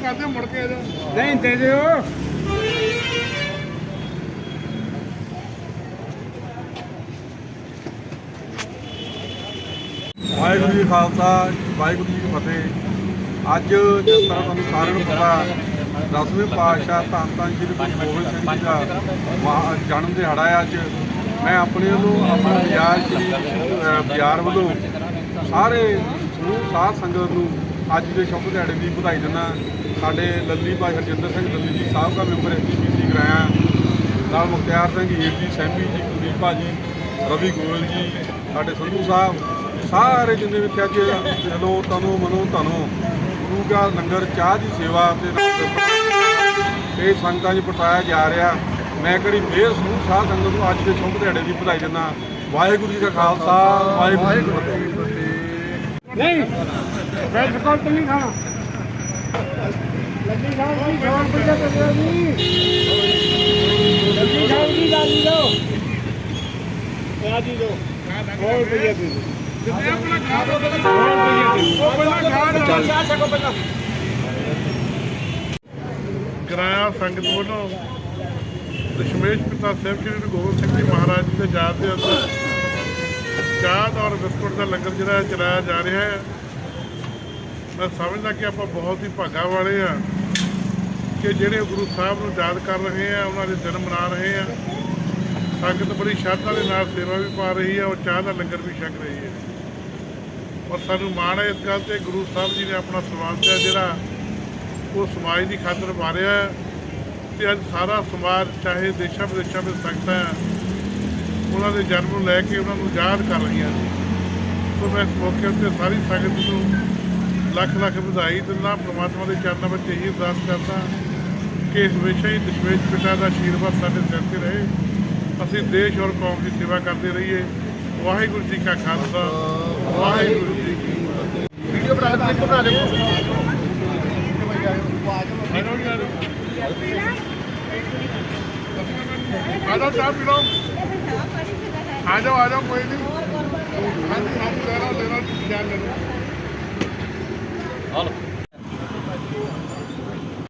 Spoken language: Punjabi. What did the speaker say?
ਕਰਦੇ ਮੁੜ ਕੇ ਨਹੀਂ, ਦੇ ਦਿਓ। ਵਾਹਿਗੁਰੂ ਜੀ ਖਾਲਸਾ, ਵਾਹਿਗੁਰੂ ਜੀ ਕੀ ਫਤਿਹ। ਅੱਜ ਜਿਸ ਤਰ੍ਹਾਂ ਤੁਹਾਨੂੰ ਸਾਰਿਆਂ ਨੂੰ ਪਤਾ, ਦਸਵੇਂ ਪਾਤਸ਼ਾਹ ਧੰਨ ਧੰਨ ਸ੍ਰੀ ਗੁਰੂ ਗੋਬਿੰਦ ਸਿੰਘ ਜੀ ਦਾ ਜਨਮ ਦਿਹਾੜਾ ਹੈ ਅੱਜ। ਮੈਂ ਆਪਣੇ ਵੱਲੋਂ ਆਪਣਾ ਬਾਜ਼ਾਰ ਸ੍ਰੀ ਬਾਜ਼ਾਰ ਵੱਲੋਂ ਸਾਰੇ ਸਮੂਹ, ਸਾਧ ਸੰਗਤ ਨੂੰ ਅੱਜ ਦੇ ਸ਼ੁਭ ਦਿਹਾੜੇ ਦੀ ਵਧਾਈ ਦਿੰਦਾ। ਸਾਡੇ ਲੱਲੀ ਭਾਈ ਹਰਜਿੰਦਰ ਸਿੰਘ ਲੱਲੀ ਜੀ ਸਾਬਕਾ ਮੈਂਬਰ ਐਸਜੀਪੀਸੀ ਕਰਾਇਆ। ਨਾਲ ਮੁਖਤਿਆਰ ਸਿੰਘ ਹੀਰ ਜੀ ਸੈਂਬੀ ਜੀ, ਕੁਲਦੀਪ ਭਾਜੀ, ਰਵੀ ਗੋਇਲ ਜੀ, ਸਾਡੇ ਸੰਧੂ ਸਾਹਿਬ, ਸਾਰੇ ਜਿੰਨੇ ਵੀ ਅੱਜ ਦਿਲੋਂ, ਤਨੋਂ, ਮਨੋਂ, ਧਨੋਂ, ਗੁਰੂ ਦਾ ਲੰਗਰ, ਚਾਹ ਦੀ ਸੇਵਾ ਤੇ ਇਹ ਸੰਗਤਾਂ 'ਚ ਪਟਾਇਆ ਜਾ ਰਿਹਾ। ਮੈਂ ਕਿਹੜੀ ਫੇਰ ਸਮੂਹ ਸਾਧ ਸੰਗਤ ਨੂੰ ਅੱਜ ਦੇ ਸ਼ੁਭ ਦਿਹਾੜੇ ਦੀ ਵਧਾਈ ਦਿੰਦਾ ਵਾਹਿਗੁਰੂ ਜੀ ਕਾ ਖਾਲਸਾ ਵਾਹਿਗੁਰੂ ਜੀ ਕੀ ਫਤਿਹ। ਨਹੀਂ ਬਿਸਕੁਟ ਨਹੀਂ ਖਾਣਾ। ਲੱਗੀ ਖਾਓ ਜੀ ਖਾਣ ਪੀਣਾ ਤੇ ਜੀ ਲੱਗੀ ਖਾਓ ਜੀ ਦੋ ਦੋ ਹੋਰ ਦੇ ਦਿਓ ਆਪਣਾ ਖਾ ਦੋ ਦੇ ਦਿਓ ਉਹ ਪਹਿਲਾਂ ਖਾ ਲਓ ਚਾਹ ਛਕੋ ਪਹਿਲਾਂ। ਕਿਰਾਇਆ ਸੰਗਤ ਵੱਲੋਂ ਦਸ਼ਮੇਸ਼ ਪਿਤਾ ਸਾਹਿਬ ਸ੍ਰੀ ਗੁਰੂ ਗੋਬਿੰਦ ਸਿੰਘ ਜੀ ਮਹਾਰਾਜ ਜੀ ਦੇ ਯਾਦ ਦੇ ਅੰਦਰ ਚਾਹ ਔਰ ਬਿਸਕੁਟ ਦਾ ਲੰਗਰ ਜਿਹੜਾ ਚਲਾਇਆ ਜਾ ਰਿਹਾ ਹੈ। ਮੈਂ ਸਮਝਦਾ ਕਿ ਆਪਾਂ ਬਹੁਤ ਹੀ ਭਾਗਾ ਵਾਲੇ ਆ ਕਿ ਜਿਹੜੇ ਗੁਰੂ ਸਾਹਿਬ ਨੂੰ ਯਾਦ ਕਰ ਰਹੇ ਆ, ਉਹਨਾਂ ਦੇ ਦਿਨ ਮਨਾ ਰਹੇ ਆ। ਸੰਗਤ ਬੜੀ ਸ਼ਰਧਾ ਦੇ ਨਾਲ ਸੇਵਾ ਵੀ ਪਾ ਰਹੀ ਹੈ ਔਰ ਚਾਹ ਦਾ ਲੰਗਰ ਵੀ ਛਕ ਰਹੀ ਹੈ। ਔਰ ਸਾਨੂੰ ਮਾਣ ਹੈ ਇਸ ਗੱਲ ਤੇ ਗੁਰੂ ਸਾਹਿਬ ਜੀ ਨੇ ਆਪਣਾ ਸਮਾਜ ਦਾ ਜਿਹੜਾ ਉਹ ਸਮਾਜ ਦੀ ਖਾਤਰ ਮਾਰਿਆ ਹੈ। ਤੇ ਅੱਜ ਸਾਰਾ ਸਮਾਜ ਚਾਹੇ ਦੇਸ਼ਾਂ ਵਿਦੇਸ਼ਾਂ ਵਿੱਚ ਸੰਗਤਾਂ ਹੈ, ਉਹਨਾਂ ਦੇ ਜਨਮ ਨੂੰ ਲੈ ਕੇ ਉਹਨਾਂ ਨੂੰ ਯਾਦ ਕਰ ਰਹੀਆਂ ਨੇ। ਸੋ ਮੈਂ ਇਸ ਮੌਕੇ ਉੱਤੇ ਸਾਰੀ ਸੰਗਤ ਨੂੰ ਲੱਖ ਲੱਖ ਵਧਾਈ ਦਿੰਦਾ ਪ੍ਰਮਾਤਮਾ ਦੇ ਚਰਨਾਂ ਵਿੱਚ ਇਹੀ ਅਰਦਾਸ ਕਰਦਾ ਕਿ ਇਸ ਹਮੇਸ਼ਾ ਹੀ ਦਸ਼ਮੇਸ਼ ਪਿਤਾ ਦਾ ਆਸ਼ੀਰਵਾਦ ਸਾਡੇ ਸਿਰ ਤੇ ਰਹੇ। ਅਸੀਂ ਦੇਸ਼ ਔਰ ਕੌਮ ਦੀ ਸੇਵਾ ਕਰਦੇ ਰਹੀਏ। ਵਾਹਿਗੁਰੂ ਜੀ ਕਾ ਖਾਲਸਾ ਵਾਹਿਗੁਰੂ ਜੀ ਕੀ ਫਤਿਹ। ਵੀਡੀਓ ਬਣਾ ਕੇ ਬਣਾ ਲਿਓ ਆ ਜਾਓ ਚਾਹ ਪੀ ਲਓ। ਆ ਜਾਓ ਆ ਜਾਓ ਕੋਈ ਨਹੀਂ ਹਾਂਜੀ ਹਾਂਜੀ ਲੈ ਲਓ ਲੈ ਲਓ ਜਾਨ ਲੈ ਲਓ।